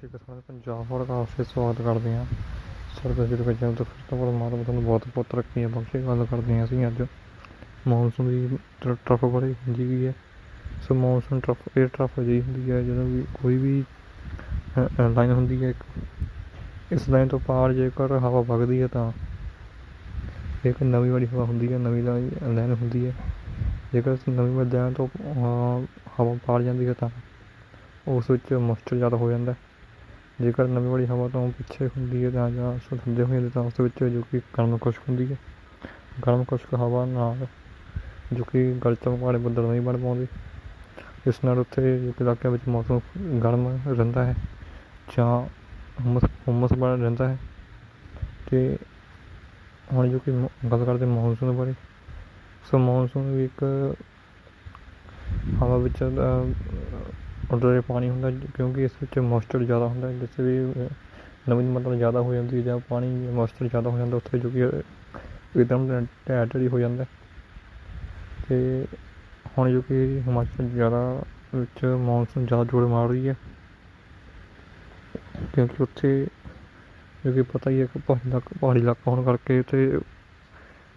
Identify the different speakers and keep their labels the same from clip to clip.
Speaker 1: ਸ਼੍ਰੀ ਅਕਾਲ ਪੰਜਾਬ ਹੋਰ ਕਾਫੀ ਸਵਾਗਤ ਕਰਦੇ ਹਾਂ ਸਰਕਾਰ ਜਿਹੜੇ ਬੱਚਿਆਂ ਤੋਂ ਫਿਰ ਤੋਂ ਪਰਮਾਤਮਾ ਤੁਹਾਨੂੰ ਬਹੁਤ ਬਹੁਤ ਤਰੱਕੀਆਂ ਬਖਸ਼ੇ ਗੱਲ ਕਰਦੇ ਹਾਂ ਅਸੀਂ ਅੱਜ। ਮੌਨਸੂਨ ਦੀ ਟਰ- ਟਰਫ ਬਾਰੇ ਹੁੰਦੀ ਵੀ ਹੈ ਸੋ ਮੌਨਸੂਨ ਟਰਫ, ਇਹ ਟਰਫ ਜਿਹੀ ਹੁੰਦੀ ਹੈ ਜਦੋਂ ਵੀ ਕੋਈ ਵੀ ਲਾਈਨ ਹੁੰਦੀ ਹੈ ਇਸ ਲਾਈਨ ਤੋਂ ਪਾਰ ਜੇਕਰ ਹਵਾ ਵਗਦੀ ਹੈ ਤਾਂ ਇੱਕ ਨਵੀਂ ਵਾਲੀ ਹਵਾ ਹੁੰਦੀ ਹੈ ਨਵੀਂ ਲਾਈਨ ਹੁੰਦੀ ਹੈ ਜੇਕਰ ਨਵੀਂ ਵਾਲੀ ਲਾਈਨ ਤੋਂ ਹਵਾ ਪਾਰ ਜਾਂਦੀ ਹੈ ਤਾਂ ਉਸ ਵਿੱਚ ਮੋਇਸਚਰ ਜ਼ਿਆਦਾ ਹੋ ਜਾਂਦਾ। ਹੈ ਜੇਕਰ ਨਵੀਂ ਵਾਲੀ ਹਵਾ ਤੋਂ ਪਿੱਛੇ ਹੁੰਦੀ ਹੈ ਤਾਂ ਜਾਂ ਉਸ ਥੱਲੇ ਹੋ ਤਾਂ ਉਸ ਵਿੱਚ ਜੋ ਕਿ ਗਰਮ ਖੁਸ਼ਕ ਹੁੰਦੀ ਹੈ। ਗਰਮ ਖੁਸ਼ਕ ਹਵਾ ਨਾਲ ਜੋ ਕਿ ਗਲਚਮ ਵਾਲੇ ਬੱਦਲ ਨਹੀਂ ਬਣ ਪਾਉਂਦੇ। ਇਸ ਨਾਲ ਉੱਥੇ ਜੋ ਕਿ ਇਲਾਕਿਆਂ ਵਿੱਚ ਮੌਸਮ ਗਰਮ ਰਹਿੰਦਾ ਹੈ ਜਾਂ ਹੁਮਸ ਹੁਮਸ ਬਣ ਰਹਿੰਦਾ ਹੈ। ਅਤੇ ਹੁਣ ਜੋ ਕਿ ਗੱਲ ਕਰਦੇ ਮੌਨਸੂਨ ਬਾਰੇ। ਸੋ ਮੌਨਸੂਨ ਵੀ ਇੱਕ ਹਵਾ ਵਿੱਚ ਉਹਦੇ ਪਾਣੀ ਹੁੰਦਾ ਕਿਉਂਕਿ ਇਸ ਵਿੱਚ ਮੋਇਸਚਰ ਜ਼ਿਆਦਾ ਹੁੰਦਾ ਹੈ ਜਿਸ ਵੀ ਅਹ, ਨਮੀ ਦੀ ਜ਼ਿਆਦਾ ਹੋ ਜਾਂਦੀ ਜਾਂ ਪਾਣੀ ਮੋਇਸਚਰ ਜ਼ਿਆਦਾ ਹੋ ਜਾਂਦਾ ਉੱਥੇ ਜੋ ਕਿ ਇੱਕਦਮ ਢਹਿ ਢੇਰੀ ਹੋ ਜਾਂਦਾ ਅਤੇ ਹੁਣ ਜੋ ਕਿ ਹਿਮਾਚਲ ਜ਼ਿਆਦਾ ਵਿੱਚ ਮੌਨਸੂਨ ਜ਼ਿਆਦਾ ਜੋਰ ਮਾਰ ਰਹੀ ਹੈ। ਕਿਉਂਕਿ ਉੱਥੇ ਜੋ ਕਿ ਪਤਾ ਹੀ ਹੈ ਕਿ ਪਹਾੜੀ ਇਲਾਕਾ ਪਹਾੜੀ ਇਲਾਕਾ ਹੋਣ ਕਰਕੇ ਉੱਥੇ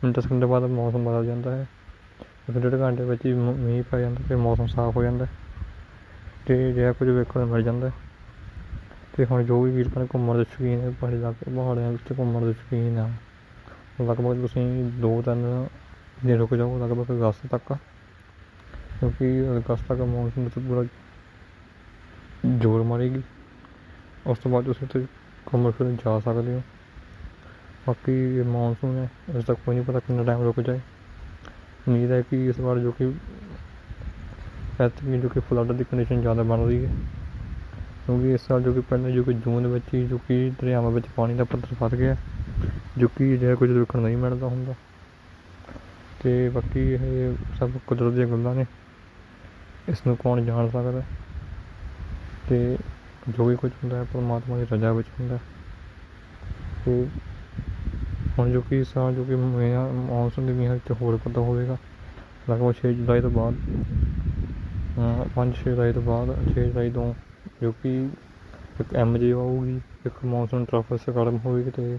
Speaker 1: ਮਿੰਟਾਂ ਸਕਿੰਟਾਂ ਬਾਅਦ ਮੌਸਮ ਬਦਲ ਜਾਂਦਾ ਹੈ। ਇੱਕ ਡੇਢ ਘੰਟੇ ਵਿੱਚ ਹੀ ਮੀਂਹ ਪੈ ਜਾਂਦਾ ਅਤੇ ਮੌਸਮ ਸਾਫ਼ ਹੋ ਜਾਂਦਾ ਅਤੇ ਅਜਿਹਾ ਕੁਝ ਵੇਖਣ ਨੂੰ ਮਿਲ ਜਾਂਦਾ ਅਤੇ ਹੁਣ ਜੋ ਵੀ ਵੀਰ ਭੈਣ ਘੁੰਮਣ ਦੇ ਸ਼ੌਕੀਨ ਹੈ ਪਹਾੜੀ ਇਲਾਕੇ ਪਹਾੜਾਂ ਵਿੱਚ ਘੁੰਮਣ ਦੇ ਸ਼ੌਕੀਨ ਆ। ਲਗਭਗ ਤੁਸੀਂ ਦੋ ਤਿੰਨ ਦਿਨ ਰੁਕ ਜਾਓ, ਲਗਭਗ ਅਗਸਤ ਤੱਕ। ਕਿਉਂਕਿ ਅਗਸਤ ਤੱਕ ਮੌਨਸੂਨ ਵਿੱਚ ਪੂਰਾ ਜ਼ੋਰ ਮਾਰੇਗੀ। ਉਸ ਤੋਂ ਬਾਅਦ ਤੁਸੀਂ ਉੱਥੇ ਘੁੰਮਣ ਫਿਰਨ ਜਾ ਸਕਦੇ ਹੋ। ਬਾਕੀ ਇਹ ਮੌਨਸੂਨ ਹੈ ਇਸ ਦਾ ਕੋਈ ਨਹੀਂ ਪਤਾ ਕਿੰਨਾ ਟਾਈਮ ਰੁਕ ਜਾਏ। ਉਮੀਦ ਹੈ ਕਿ ਇਸ ਵਾਰ ਜੋ ਕਿ ਐਤਕੀ ਜੋ ਕਿ ਫਲੱਡ ਦੀ ਕੰਡੀਸ਼ਨ ਜ਼ਿਆਦਾ ਬਣ ਰਹੀ ਹੈ। ਕਿਉਂਕਿ ਇਸ ਸਾਲ ਜੋ ਕਿ ਪਹਿਲਾਂ ਜੋ ਕਿ ਜੂਨ ਵਿੱਚ ਹੀ ਜੋ ਕਿ ਦਰਿਆਵਾਂ ਵਿੱਚ ਪਾਣੀ ਦਾ ਪੱਧਰ ਵੱਧ ਗਿਆ, ਜੋ ਕਿ ਅਜਿਹਾ ਕੁਝ ਦੇਖਣ ਨਹੀਂ ਮਿਲਦਾ ਹੁੰਦਾ। ਅਤੇ ਬਾਕੀ ਇਹ ਸਭ ਕੁਦਰਤ ਦੀਆਂ ਗੱਲਾਂ ਨੇ। ਇਸ ਨੂੰ ਕੌਣ ਜਾਣ ਸਕਦਾ? ਅਤੇ ਜੋ ਵੀ ਕੁਝ ਹੁੰਦਾ ਹੈ, ਪਰਮਾਤਮਾ ਦੀ ਰਜ਼ਾ ਵਿੱਚ ਹੁੰਦਾ ਹੈ। ਅਤੇ ਹੁਣ ਜੋ ਕਿ ਇਸ ਸਾਲ ਜੋ ਕਿ ਮੀਂਹਾਂ ਦੇ ਮੀਂਹਾਂ ਵਿੱਚ ਹੋਰ ਪਤਾ ਹੋਵੇਗਾ, ਲਗਭਗ ਛੇ ਜੁਲਾਈ ਤੋਂ ਬਾਅਦ। ਪੰਜ ਛੇ ਜੁਲਾਈ ਤੋਂ ਬਾਅਦ, ਛੇ ਜੁਲਾਈ ਤੋਂ ਜੋ ਕਿ ਇੱਕ ਐਮ ਜੇ ਆਊਗੀ, ਇੱਕ ਮੌਨਸੂਨ ਟਰਫ ਸਰਗਰਮ ਹੋਵੇਗੀ ਅਤੇ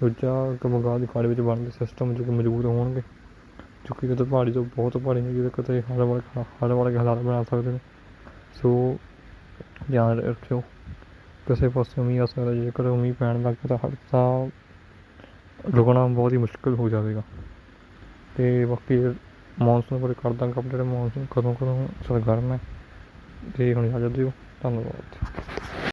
Speaker 1: ਦੂਜਾ ਇੱਕ ਬੰਗਾਲ ਦੀ ਖਾੜੀ ਵਿੱਚ ਬਣਦੇ ਸਿਸਟਮ ਜੋ ਕਿ ਮੌਜੂਦ ਹੋਣਗੇ, ਜੋ ਕਿ ਕਿਤੇ ਪਹਾੜੀ ਤੋਂ ਬਹੁਤ ਪਹਾੜੀ ਨੇ ਜਿਹਦੇ ਕਿਤੇ ਹੜ ਵਾਲੇ ਹੜ ਵਾਲੇ ਹਾਲਾਤ ਬਣਾ ਸਕਦੇ ਨੇ। ਸੋ ਧਿਆਨ ਰੱਖਿਓ, ਕਿਸੇ ਪਾਸੇ ਮੀਂਹ ਆ ਸਕਦਾ ਜੇਕਰ ਮੀਂਹ ਪੈਣ ਲੱਗ ਪਿਆ ਤਾਂ ਹੜ ਤਾਂ ਰੁਕਣਾ ਬਹੁਤ ਹੀ ਮੁਸ਼ਕਿਲ ਹੋ ਜਾਵੇਗਾ। ਅਤੇ ਬਾਕੀ ਮੌਨਸੂਨ ਬਾਰੇ ਕਰਦਾ ਕੰਪਲੀਟ ਮੌਨਸੂਨ ਕਦੋਂ ਕਦੋਂ ਸਰਗਰਮ ਹੈ। ਅਤੇ ਹੁਣ ਇਜਾਜ਼ਤ ਦਿਓ ਧੰਨਵਾਦ।